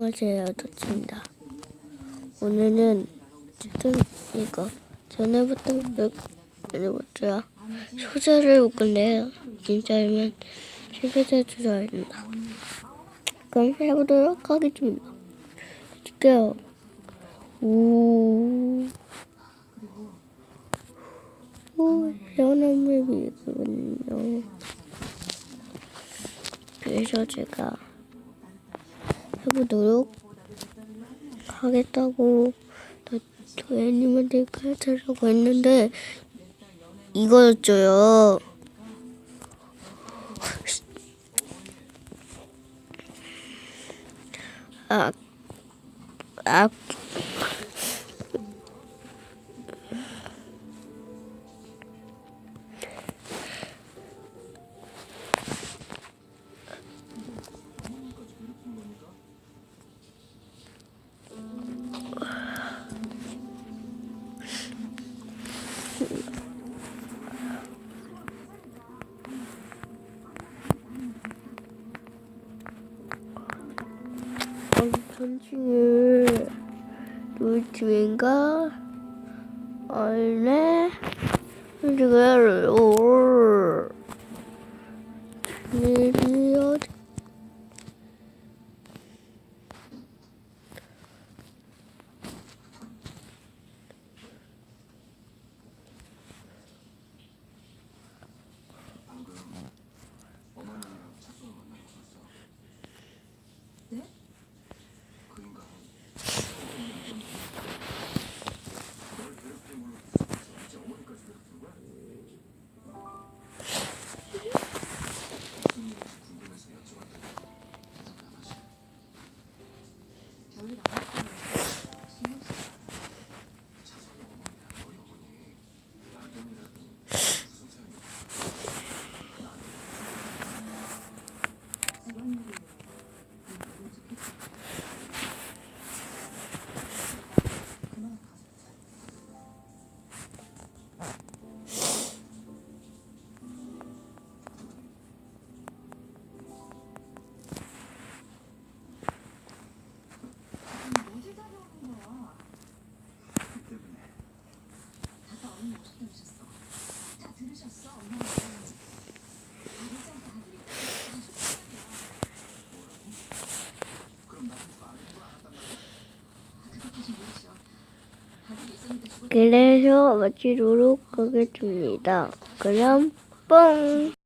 안녕하세요, 도치입니다. 오늘은 지금 이거 전에부터 소설을 볼 건데요. 진짜면 실패자 주셔야 된다. 그럼 해보도록 하겠습니다. 지금 우, 우, 시원한 물이거든요. 그래서 제가 해보도록 하겠다고 도- 도현님한테 가르쳐주고 했는데 이거였죠요. 아, 아, 전층을 놀팀인가? 원래 지금 올 일이 어디 그래서 마치도록 하겠습니다. 그럼 뽕!